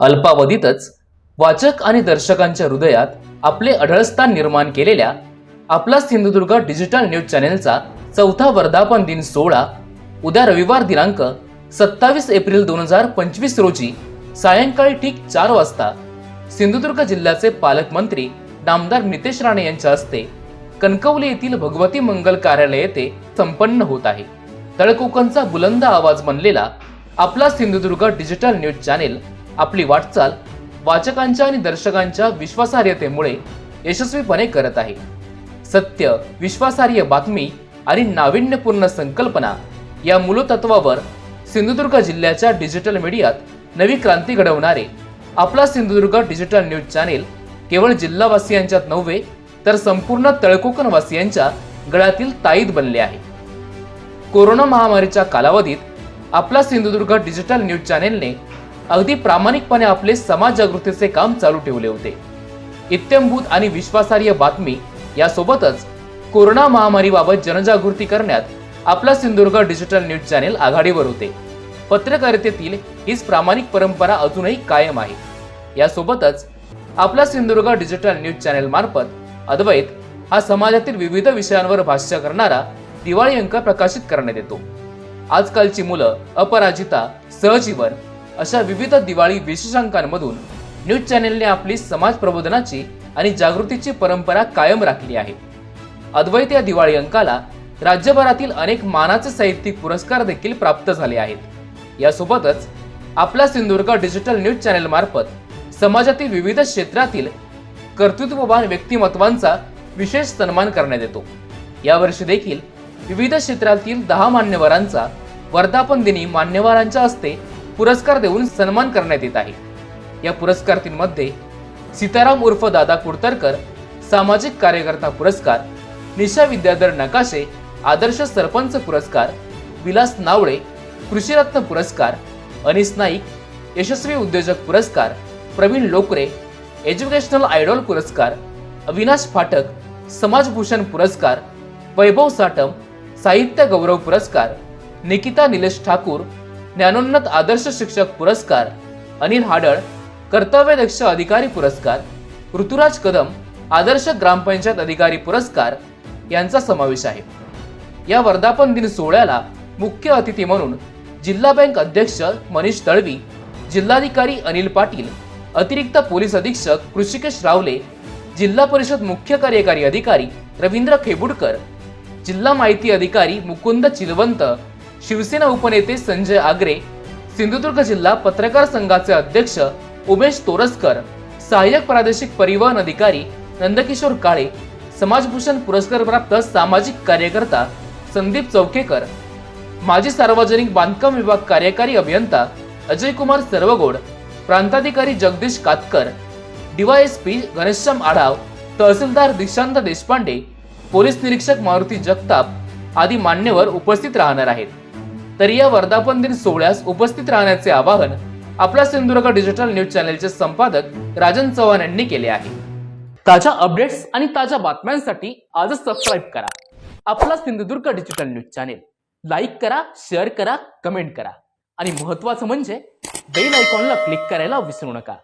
अल्पावधीतच वाचक आणि दर्शकांच्या हृदयात आपले अढळस्थान निर्माण केलेल्या आपला सिंधुदुर्ग डिजिटल न्यूज चॅनेलचा चौथा वर्धापन दिन सोहळा उद्या रविवार दिनांक सत्तावीस एप्रिल दोन हजार पंचवीस रोजी सायंकाळी ठीक चार वाजता सिंधुदुर्ग जिल्ह्याचे पालकमंत्री नामदार नितेश राणे यांच्या हस्ते कणकवली येथील भगवती मंगल कार्यालय येथे संपन्न होत आहे. तळकोकणचा बुलंद आवाज बनलेला आपला सिंधुदुर्ग डिजिटल न्यूज चॅनेल आपली वाटचाल वाचकांच्या आणि दर्शकांच्या विश्वासार्हतेमुळे यशस्वीपणे करत आहे. सत्य विश्वासार्ह बातमी आणि नाविन्यपूर्ण संकल्पना या मूलतत्वावर सिंधुदुर्ग जिल्ह्याच्या डिजिटल मीडियात नवी क्रांती घडवणारे आपला सिंधुदुर्ग डिजिटल न्यूज चॅनेल केवळ जिल्हावासियांच्यात नव्हे तर संपूर्ण तळकोकण वासियांच्या गळ्यातील ताईद बनले आहे. कोरोना महामारीच्या कालावधीत आपला सिंधुदुर्ग डिजिटल न्यूज चॅनेलने अगदी प्रामाणिकपणे आपले समाज जागृतीचे काम चालू ठेवले होते. इत्यंभूत आणि विश्वासार्ह बातमी यासोबतच कोरोना महामारीबाबत जनजागृती करण्यात आपला सिंधुदुर्ग डिजिटल न्यूज चॅनेल आघाडीवर होते. पत्रकारितेतील हीच प्रामाणिक परंपरा अजूनही कायम आहे. यासोबतच आपला सिंधुदुर्ग डिजिटल न्यूज चॅनेल मार्फत अद्वैत हा समाजातील विविध विषयांवर भाष्य करणारा दिवाळी अंक प्रकाशित करण्यात येतो. आजकालची मुलं अपराजिता सहजीवन अशा विविध दिवाळी विशेषांकांमधून न्यूज चॅनेलने आपली समाज प्रबोधनाची आणि जागृतीची परंपरा कायम राखली आहे. अद्वैत या दिवाळी अंकाला राज्यभरातील अनेक मानाचे साहित्यिक पुरस्कार देखील प्राप्त झाले आहेत. यासोबतच आपला सिंधुदुर्ग डिजिटल न्यूज चॅनेल मार्फत समाजातील विविध क्षेत्रातील कर्तृत्ववान व्यक्तिमत्वांचा विशेष सन्मान करण्यात येतो. यावर्षी देखील विविध क्षेत्रातील दहा मान्यवरांचा वर्धापन दिनी मान्यवरांच्या हस्ते पुरस्कार देऊन सन्मान करण्यात येत आहे. या पुरस्कारांमध्ये सीताराम उर्फ दादा कुडतरकर सामाजिक कार्यकर्ता पुरस्कार निशा विद्याधर नकाशे आदर्श सरपंच पुरस्कार विलास नावळे कृषीरत्न पुरस्कार अनिस नाईक यशस्वी उद्योजक पुरस्कार प्रवीण लोकरे एज्युकेशनल आयडॉल पुरस्कार अविनाश फाटक समाजभूषण पुरस्कार वैभव साटम साहित्य गौरव पुरस्कार निकिता निलेश ठाकूर ज्ञानोन्नत आदर्श शिक्षक पुरस्कार अनिल हाडळ कर्तव्यदक्ष अधिकारी पुरस्कार ऋतुराज कदम आदर्श ग्रामपंचायत अधिकारी पुरस्कार यांचा समावेश आहे. या वर्धापन दिन सोहळ्याला मुख्य अतिथी म्हणून जिल्हा बँक अध्यक्ष मनीष दळवी जिल्हाधिकारी अनिल पाटील अतिरिक्त पोलीस अधीक्षक ऋषिकेश रावले जिल्हा परिषद मुख्य कार्यकारी अधिकारी रवींद्र खेबुडकर जिल्हा माहिती अधिकारी मुकुंद चिलवंत शिवसेना उपनेते संजय आगरे सिंधुदुर्ग जिल्हा पत्रकार संघाचे अध्यक्ष उमेश तोरसकर सहाय्यक प्रादेशिक परिवहन अधिकारी नंदकिशोर काळे समाजभूषण पुरस्कार प्राप्त सामाजिक कार्यकर्ता संदीप चौकेकर माजी सार्वजनिक बांधकाम विभाग कार्यकारी अभियंता अजय कुमार सर्वगोड प्रांताधिकारी जगदीश कातकर डीवायएसपी घनश्याम आढाव तहसीलदार दिशांत देशपांडे पोलीस निरीक्षक मारुती जगताप आदी मान्यवर उपस्थित राहणार आहेत. तरी या वर्धापन दिन सोहळ्यास उपस्थित राहण्याचे आवाहन आपला सिंधुदुर्ग डिजिटल न्यूज चॅनलचे संपादक राजन चव्हाण यांनी केले आहे. ताज्या अपडेट्स आणि ताज्या बातम्यांसाठी आजच सबस्क्राईब करा. आपला Sindhudurg digital news channel. Like करा शेअर करा कमेंट करा. आणि महत्त्वाचं म्हणजे बेल आयकॉनला क्लिक करायला विसरू नका.